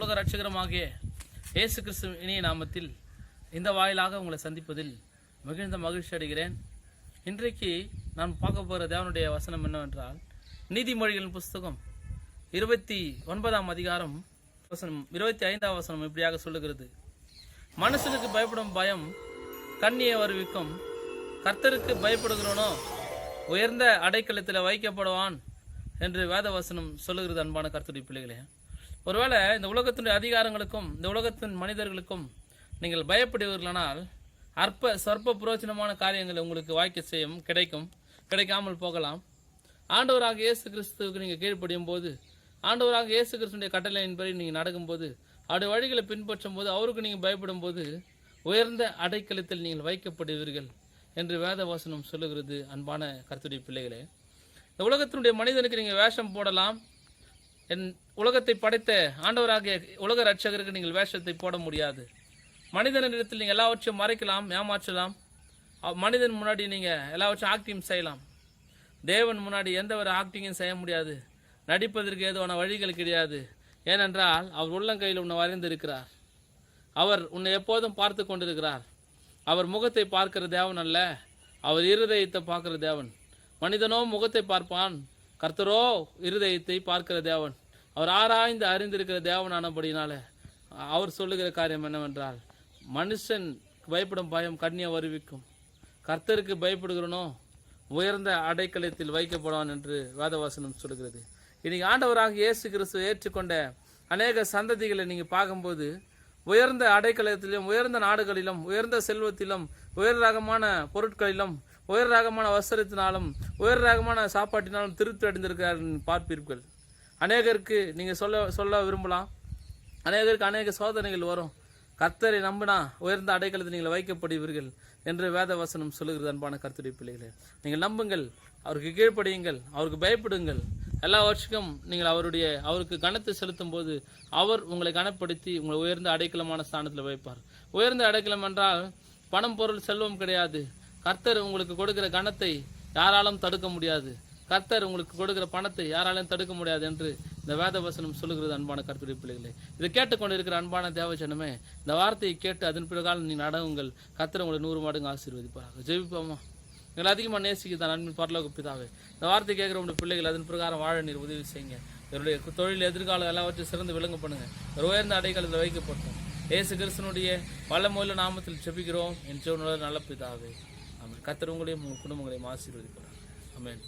உலக ரட்சகரமாகிய இயேசு கிறிஸ்து இணைய நாமத்தில் இந்த வாயிலாக உங்களை சந்திப்பதில் மிகுந்த மகிழ்ச்சி அடைகிறேன். இன்றைக்கு நான் பார்க்க போகிற தேவனுடைய வசனம் என்னவென்றால் நீதிமொழிகளின் புஸ்தகம் இருபத்தி ஒன்பதாம் அதிகாரம் வசனம் இருபத்தி ஐந்தாம் வசனம் இப்படியாக சொல்லுகிறது. மனுஷனுக்கு பயப்படும் பயம் கண்ணியை வருவிக்கும். கர்த்தருக்கு பயப்படுகிறோனோ உயர்ந்த அடைக்கலத்தில் வைக்கப்படுவான் என்று வேதவசனம் சொல்லுகிறது அன்பான கர்த்தருடைய பிள்ளைகளே. ஒருவேளை இந்த உலகத்தினுடைய அதிகாரங்களுக்கும் இந்த உலகத்தின் மனிதர்களுக்கும் நீங்கள் பயப்படுவீர்களானால் அற்ப சொற்ப புரோஜனமான காரியங்கள் உங்களுக்கு வாய்க்க செய்யும் கிடைக்கும். கிடைக்காமல் போகலாம். ஆண்டவராக இயேசு கிறிஸ்துவுக்கு நீங்கள் கீழ்ப்படியும் போது ஆண்டவராக இயேசு கிறிஸ்துடைய கட்டளையின்படி நீங்கள் நடக்கும்போது அவருடைய வழிகளை பின்பற்றும் போது அவருக்கு நீங்கள் பயப்படும் போது உயர்ந்த அடைக்கலத்தில் நீங்கள் வைக்கப்படுவீர்கள் என்று வேதவாசனம் சொல்லுகிறது. அன்பான கர்த்தருடைய பிள்ளைகளே இந்த உலகத்தினுடைய மனிதனுக்கு நீங்கள் வேஷம் போடலாம். என் உலகத்தை படைத்த ஆண்டவராகிய உலக ரட்சகருக்கு நீங்கள் வேஷத்தை போட முடியாது. மனிதனிடத்தில் நீங்கள் எல்லாவற்றையும் மறைக்கலாம் ஏமாற்றலாம். அவ் மனிதன் முன்னாடி நீங்கள் எல்லாவற்றையும் ஆக்டிங் செய்யலாம். தேவன் முன்னாடி எந்த ஒரு ஆக்டிங்கும் செய்ய முடியாது. நடிப்பதற்கு ஏதுவான வழிகள் கிடையாது. ஏனென்றால் அவர் உள்ளங்கையில் உன்னை வரைந்திருக்கிறார். அவர் உன்னை எப்போதும் பார்த்து கொண்டிருக்கிறார். அவர் முகத்தை பார்க்கிற தேவன் அல்ல அவர் இருதயத்தை பார்க்கிற தேவன். மனிதனோ முகத்தை பார்ப்பான் கர்த்தரோ இருதயத்தை பார்க்கிற தேவன். அவர் ஆராய்ந்து அறிந்திருக்கிற தேவனானபடினால அவர் சொல்லுகிற காரியம் என்னவென்றால் மனுஷன் பயப்படும் பயம் கண்ணியை வருவிக்கும். கர்த்தருக்கு பயப்படுகிறனோ உயர்ந்த அடைக்கலத்தில் வைக்கப்படுவான் என்று வேதவாசனம் சொல்கிறது இன்னைக்கு ஆண்டவராக இயேசு கிறிஸ்து ஏற்றுக்கொண்ட அநேக சந்ததிகளை நீங்கள் பார்க்கும்போது உயர்ந்த அடைக்கலத்திலும் உயர்ந்த நாடுகளிலும் உயர்ந்த செல்வத்திலும் உயர் ரகமான பொருட்களிலும் உயர் ரகமான வஸ்திரத்தினாலும் உயர் ரகமான சாப்பாட்டினாலும் திருப்தி அடைந்திருக்கிறார் பார்ப்பீர்கள். அநேகருக்கு நீங்கள் சொல்ல சொல்ல விரும்பலாம். அநேகருக்கு அநேக சோதனைகள் வரும். கர்த்தரை நம்பினா உயர்ந்த அடைக்கலத்தை நீங்கள் வைக்கப்படுவீர்கள் என்று வேதவசனம் சொல்லுகிறது அன்பான கர்த்தருடைய பிள்ளைகளே. நீங்கள் நம்புங்கள் அவருக்கு கீழ்ப்படியுங்கள் அவருக்கு பயப்படுங்கள். எல்லா வருஷக்கும் நீங்கள் அவருடைய அவருக்கு கனத்தை செலுத்தும் போது அவர் உங்களை கனப்படுத்தி உங்களை உயர்ந்த அடைக்கலமான ஸ்தானத்தில் வைப்பார். உயர்ந்த அடைக்கலம் என்றால் பணம் பொருள் செல்வம் கிடையாது. கர்த்தர் உங்களுக்கு கொடுக்கிற கணத்தை யாராலும் தடுக்க முடியாது. கர்த்தர் உங்களுக்கு கொடுக்கிற பணத்தை யாராலையும் தடுக்க முடியாது என்று இந்த வேதவசனம் சொல்லுகிறது அன்பான கற்பிடி பிள்ளைகளே. இதை கேட்டுக்கொண்டு இருக்கிற அன்பான தேவச்சனமே இந்த வார்த்தையை கேட்டு அதன் பிறகால் நீ நடவுங்கள். கர்த்தர் உங்களை நூறு மடங்கு ஆசீர்வதிப்பார்கள் ஜெபிப்போமா? எங்களை அதிகமாக நேசிக்குதான் அன்பின் பரலோக பிதாவே இந்த வார்த்தை கேட்குற உங்களுடைய பிள்ளைகள் அதன் பிரகாரம் வாழ நீர் உதவி செய்யுங்க. இவருடைய தொழில் எதிர்காலம் எல்லாவற்றையும் சிறந்து விளங்க பண்ணுங்க. ஒரு உயர்ந்த அடைக்காலத்தில் வைக்கப்பட்டோம். ஏசு பல மொழியில் நாமத்தில் ஜெபிக்கிறோம். என் நல்ல பிதாவே. ஆமென். கர்த்தர் உங்களையும் உங்கள் குடும்பங்களையும் ஆசீர்வதிப்பார் அமேன்